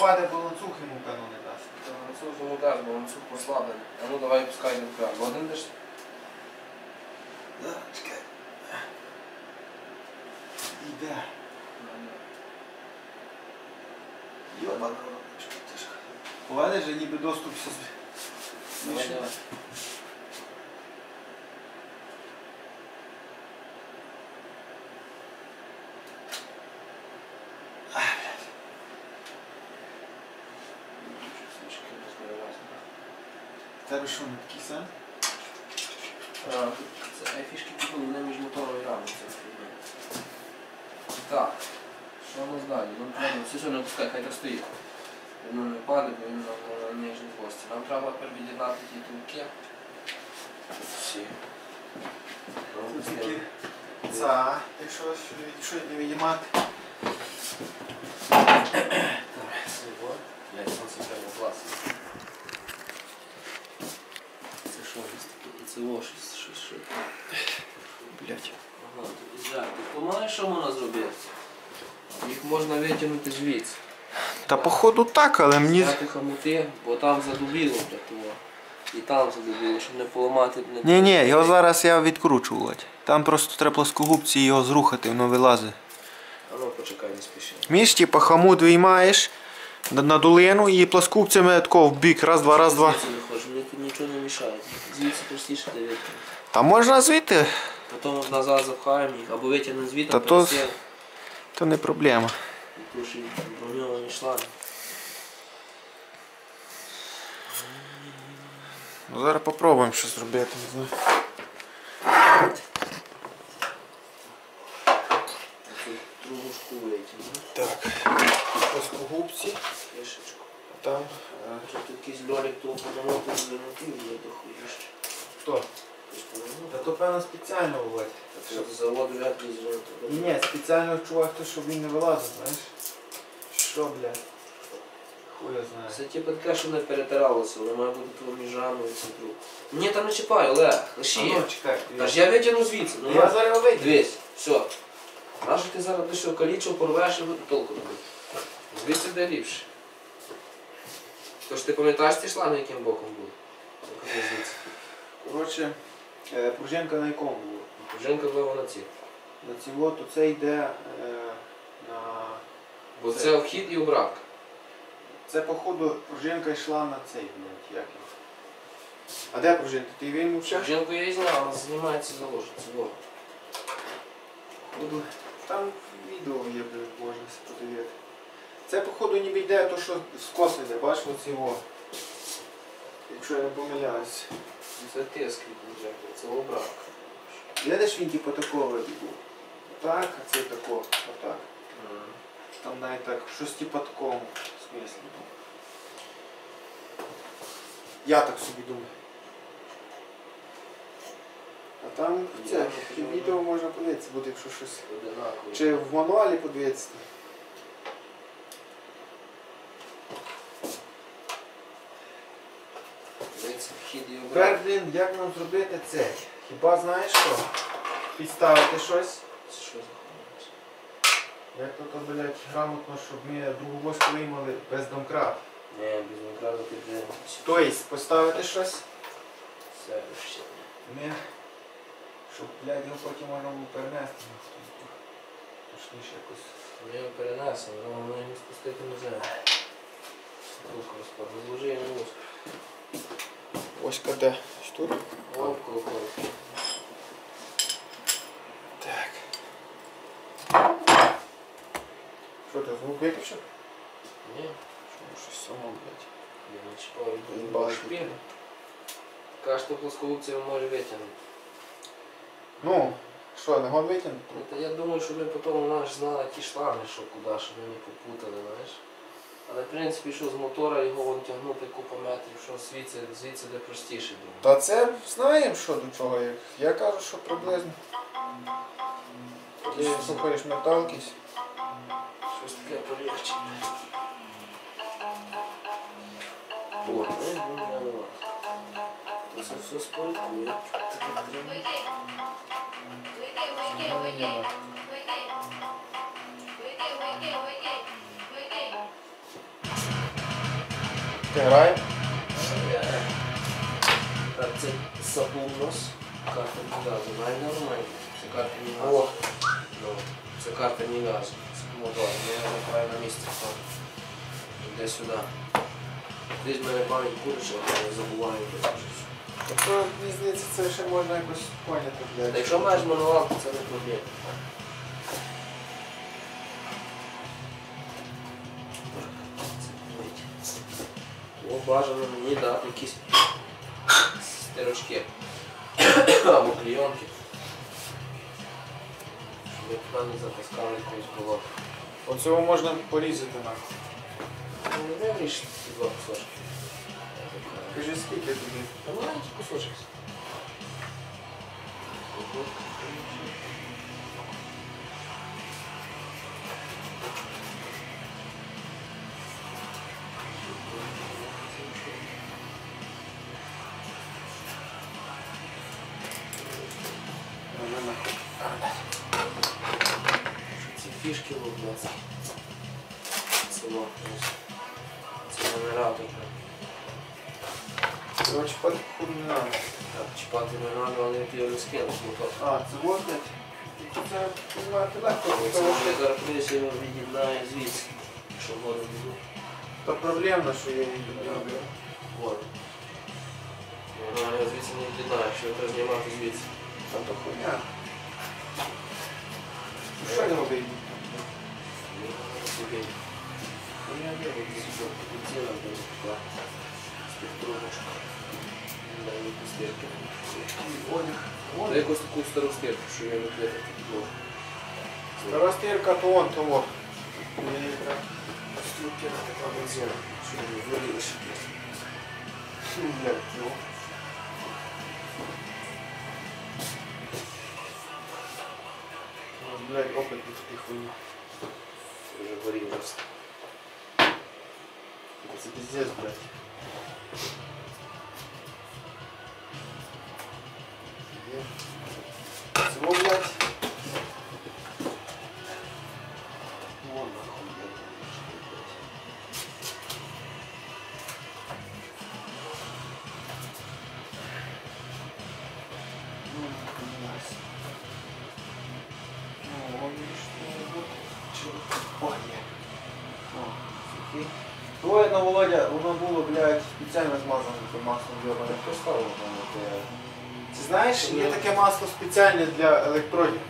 Тут він не впаде, бо йому певно не дасть. Вже не дасть, бо ланцюг послаблений. А ну давай пускай до краю. Один деш? Да, чекай. Іде. Йоба. Буває же ніби доступ все Давай, давай. Тебе що, не такий сам? Це фішки тут були не між мотором і рамою. це фігня. Так, що у нас далі? Ну, треба, все що не пускай, хай так стоїть. Воно не падає, бо він на, на нижній плості. Нам треба тепер від'єднати ті тулки. Всі. Ну, Тут з Це, якщо не відіймати. Так, це його. Блядь, сонце прямо клас. Це що у нас? Це о, щось, щось, щось. Блять. Ага, тут і жарти. Що можна зробити? Їх можна витягнути звідси. Та походу так, але мені. Зняти хомути, бо там задубіло для того. І там задубіло, щоб не поламати. Не... Ні, ні, його зараз я відкручувати. Там просто треба плоскогубці його зрухати, воно вилазить. А ну почекай, не спіши. Між, типа, хамут виймаєш на, на долину і плоскогубцями тако в бік, раз, два, раз, два. Звідси виходиш, мені тут нічого не мішає. Звідси простіше дивити. Та можна звідти, Потім назад запхаємо їх, або витягнемо звідти, Та то- пересіли. то не проблема. І туші броньовані шланги. Ну, зараз попробуємо щось зробити. Не знаю. Оцю трубушку витягнемо. Так, плоскогубці, Кишечку. Там. Тут якийсь льолік того подамоту звернути вже дохуїш. Хто? Хтось повернув. Та то певно спеціально вводить. Щоб завод вряд ли звернути. Ні, ні, спеціально чувак, то щоб він не вилазив, знаєш. Що, блядь? Хуя знає. Це типу таке, що не перетиралося, воно має бути того між рамою і цим друг. Ні, там не чіпай, Олег, А лиши. ну, чекай. Та ж я витягну звідси. Ну, Я зараз його вийду. Дивись, все. Наше ти зараз ти що калічив, порвеш і буде толку робити. Звідси де ліпше. Тож ти пам'ятаєш ті шланги, яким боком були? Коротше, е, пружинка на якому була? Жінка була на ці. На цього, то це йде е, на... Бо Це. вхід і обратка. Це, походу, пружинка йшла на цей, блядь, як його. А де пружинка? Ти вийму ще? Жінку я і знав, вона знімається. Во. Походу, Там відео є, блядь, можна подивити. Це, походу, ніби йде то, що скос йде, бачиш, оці його. Якщо я не помиляюсь. Це тиск від Жінки, це обратка. Видиш, він типу такого був. Так, а це тако, отак. Там навіть так, щось типу такому смислі. Я так собі думаю. А там це, відео можна подивитися, буде якщо щось. Одинаково. Чи в мануалі подивитися. Дивіться, вхід і Тепер, обратка. як нам зробити це? Хіба знаєш що? Підставити щось? Що за? Як то, то блядь, грамотно, щоб ми другу ложку виймали без домкрат. Ні, без мікрофону піде. Тобто поставити щось. Все, вообще. Ми, щоб, блядь, його потім можна було перенести. Точніше якось. Ми його перенесемо, але воно його спустити не знаю. Руку розпад, розложи йому ось. Ось. Тут? Ловко. Так. Що ти, звук виключив? Ні, Що щось само, блядь. я не чіпав від бачить. шпіги. Каже, що може витягнути. Ну, що, не гон витягнути? Ну, та я думаю, що ми потім наш знали ті шланги, що куди, щоб ми не попутали, знаєш. Але в принципі, що з мотора його вон тягнути купа метрів, що звідси, звідси де простіше думаю. Та це знаємо, що до чого. як. Я кажу, що приблизно. Ти слухаєш метал якийсь. Щось таке полегче. О. Це все спорткує. Вийди, вийди. Вийди. Ти грає? Так, це Сабунос. Карта не газу. Навіть нормально. Це карта не О. газу. Ну, це карта не газу. Це мотор. Я на місце. там. Іде сюди. Десь в мене пам'ять курча, але я забуваю. Тобто, мені здається, це ще можна якось поняти, Якщо маєш мануал, то це не проблема. Бажано мені дати якісь стирочки або клейонки. Щоб я туди не затаскали якогось болота. Оцього можна порізати нахуй. Ну, не вирішити ці два кусочки. Кажи, скільки тобі? Та маленький кусочок. Фішки лупляться. Це ось. Це генератор. Короче, походу не надо. Так, чіпати не треба, але ти його мотор. А, це блядь. Це, легко. Це що зараз прийдеться його від'єднає звідси, щоб воду не було. то проблемно, що я її не роблю. Воду. Вона його звідси не від'єднає, якщо його треба знімати звідси. А то хуйня. Ну, Що я роблю? Ні, собі. Хуйня делаю. Ціна буде така. Спектруночка. Да, і стирки. Одяг. Та Одяг. якусь таку стару стирку, що я не клеїти підлогу. Стара стирка, то вон, то вот. Я Структура така бензина, що не виріли ще. Блядь, ну. Ну, Блядь, опыт таких хуйні. Вже горів раз. Це пиздец, блядь. Є. Володя, воно було, блядь, спеціально змазане тим маслом йобане. Поставив мене те. Ти знаєш, є таке масло спеціальне для електродів.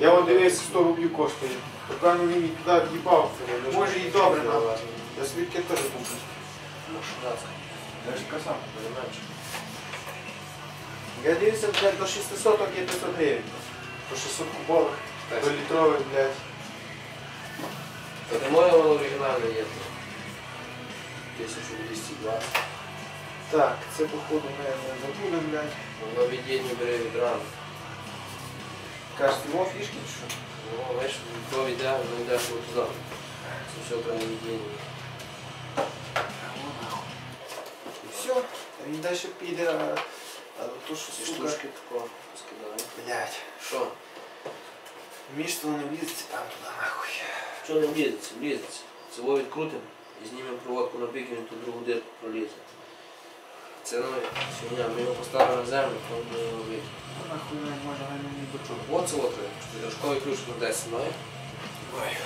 Я вон дивився 100 рублів коштує. Напевно він і туди в'їбав. Може і добре нам. Я свідки теж куплю. Я ж казав. Я дивився, блядь, до 600 є 500 гривень. По 600 кубових, до літрових, блядь. Та моє воно оригінальне є. 1220. Так, це походу ми не забудемо, блядь. Воно від'єдні бере від рани. Кажеш, його фішки чи що? Ну, знаєш, то йде, воно йде аж от туди. Це все треба від'єдні. І все. Він далі піде, а, а то що, Ці сука, штучки тако скидаю. блядь. Що? Місто не влізеться там туди нахуй. Що не влізеться? Влізеться. Це його відкрутимо і знімемо проводку на бік, він ту другу дирку пролізе. Це ну, фігня, ми його поставили на землю, то ми його вийдемо. Ну нахуй не може мені до чого. От дорожковий ключ на 10 має. Ой.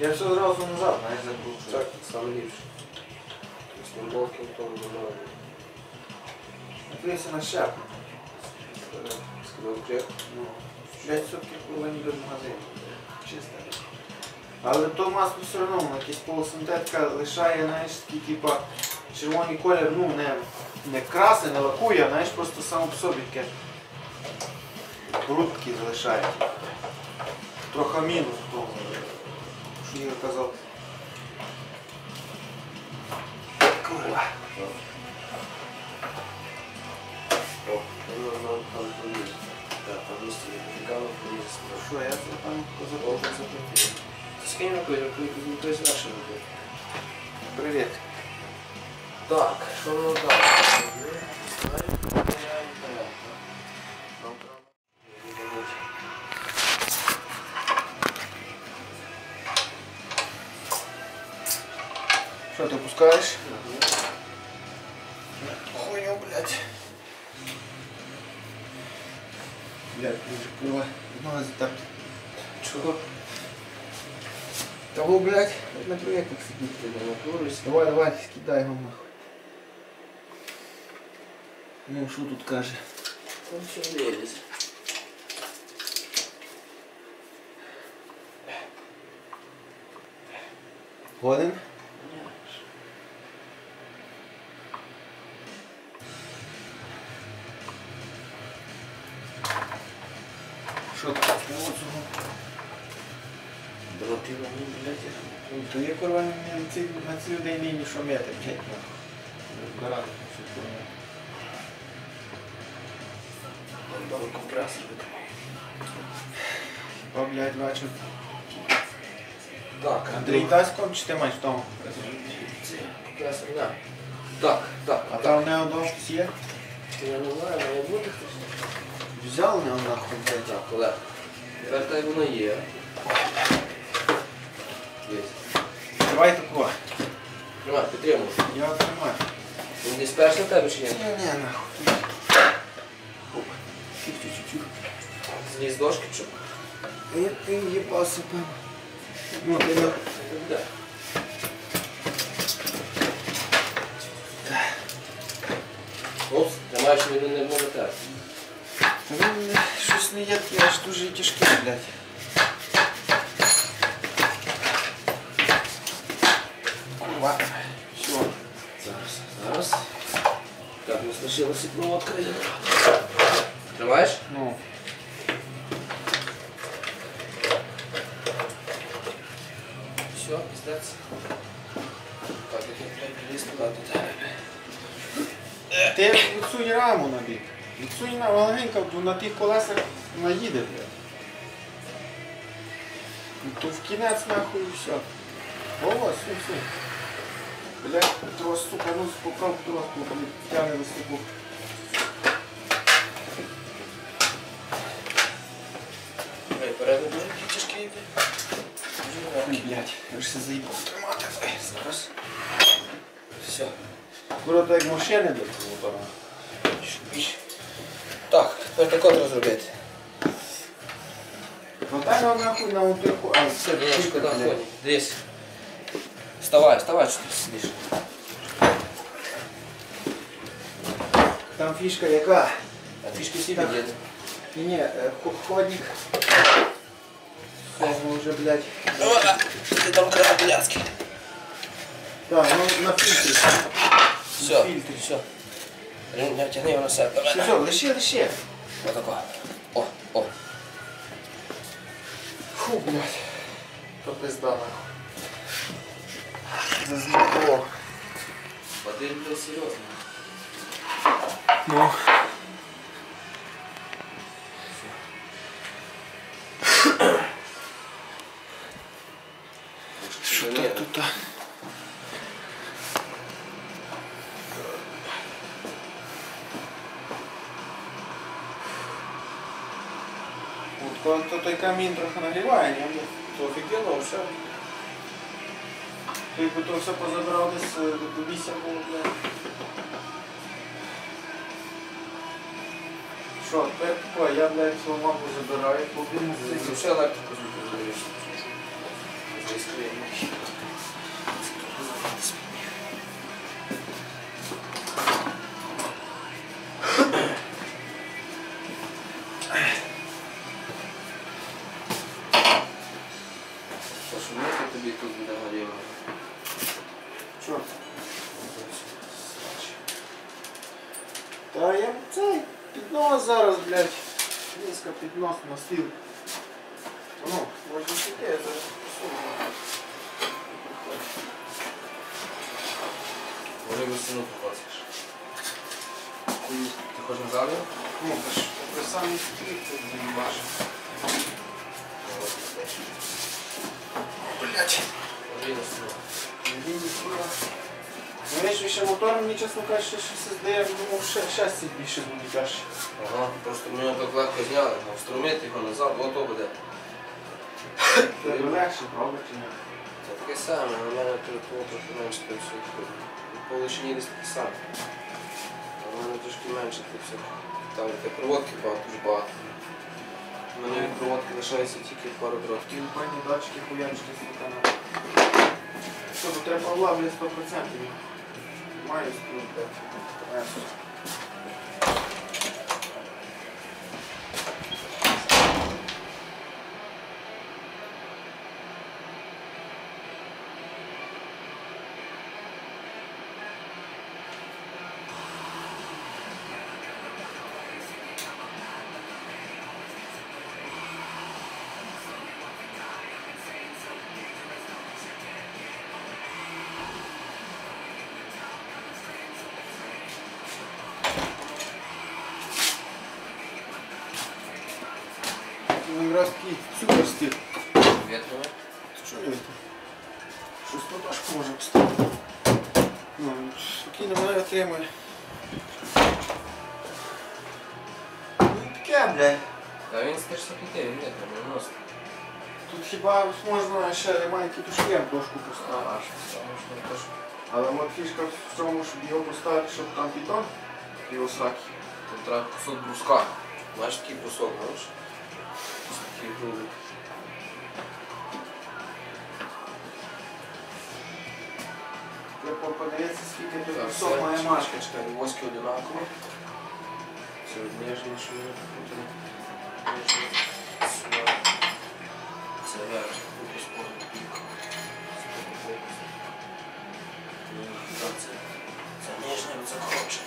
Я все одразу назад, знаєш, закручую. Так, саме ліпше. Тобто болки в тому немає. Дивися на шляпу. Сказав крек. Ну, 5 сотки курва ніби в магазині. Чисто. Але то масло все одно, якась полусинтетика лишає, знаєш, такий типа червоний колір, ну не, не красне, не лакує, а знаєш, просто само по собі таке бруд такий залишає. Трохи мінус в тому. Що Ігор казав. кольору, то есть нашего кольору. Привет. Так, що воно далі? Що ти пускаєш? Хуйню, блядь. Блядь, дуже пила. Ну, а так. Чого? Того, блядь, на проєктах сидіти, не накурюсь. Давай, давай, скидай його нахуй. Ну, що тут каже? Там все виліз. Годен? Що тут? Ну, цього. Вони, блядь. Ну, То є курва на цій людей нині що мети, блядь, нахуй. Гаранту, що хуйня. Там компресор виконує. О, блядь, бачу. Так, Андрій дасть ком чи ти маєш? Це компресор, да. Так, так, А там не одно щось є? Я не знаю, має бути хтось. Взяв не нахуй, блядь. Так, Олег. Тепер так воно є. Давай тако. Тримай, підтримуй. Я тримаю. Він десь перш на тебе чи ні? Ні, ні, нахуй. Зліз дошки, щоб. Я ти їбався, певно. Ну, ти не... Да. Упс, тримаєш він не може так. Та він щось не є, таке, аж дуже тяжке, блядь. Курва. Все. Зараз, зараз. Так, ми лишилася проводка. Тримаєш? Ну. Все, піздець. Так, я приліз туди до. Ти відсунь раму на бік. Відсунь на бо на тих колесах наїде, блядь. Ну, То в кінець нахуй і все. О, сунь, сунь. Блядь, трос, сука, ну попробуй трос, блядь, тягне на дуже йде. Ой, блядь, я ж все заїбав тримати. Зараз. Все. Круто, як машини до мотора. Більше. Так, тепер тако треба зробити. Хватай нам нахуй на утирку, а Все, це Донечко, чітко, Вставай, вставай, що ти сидиш. Там фішка яка? А фішки всі Так. під'їде. Ні, ні, е, хо- ходник. Все, ми вже, блядь. Ти там треба блядський. Так, ну на фільтрі. Все, Фільтр. все. Не тягни його на себе. Все, все, лише, лише. Отако. О, о. Фу, блядь. То пизда нахуй. Зазнало. Води, блядь, серйозно. Ну. Що Ні, так тут? От коли то той камін трохи нагріває, ні? То офігенно, все. Якби то все позабрав десь е, до місця було. Що, тепер я, блядь, свою маму забираю, побігну Ти все електрику. Пошумити Низько піднос на стіл. Ну, може таке, зараз посуну. Може ви сину. Ти хочеш на залі? Ну, та ж, при самій стіл тут заїбаш. Блядь. Може і на сину. Він Ну, я ще мотором, мені чесно кажучи, що все здає, я думав, ще щастя більше буде тяжче. Ага, просто ми його так легко зняли, а встромити його назад, ото буде. Це легше, правда чи ні? Це таке саме, але в мене тут трохи менше тут все. По лишині десь таке саме. А в мене трошки менше тут все. Там де проводки багато, дуже багато. У мене від проводки лишається тільки пару дротів. Він пані датчики хуячки світана. Що, ну треба облавлять 100%. minus 3 electric Aqui não vai ter, mano. Така, бля. Да, вие не сте ще се питали, не, не носи. Тут хиба можна ще маленький тушкент дошку поставити. А, що можна теж. Але от фішка в цьому, щоб його поставити, щоб там пітон і осаки. Тут треба кусок бруска. Маєш такий кусок, можеш? Такий грубий. Подивитися, скільки ти кусок має мати. чекай, воски. Це ніжні, що ми покрутили. Ніжні. Сюди. Це верх, тут спорт пік. Це, нижнє, це. Коротше,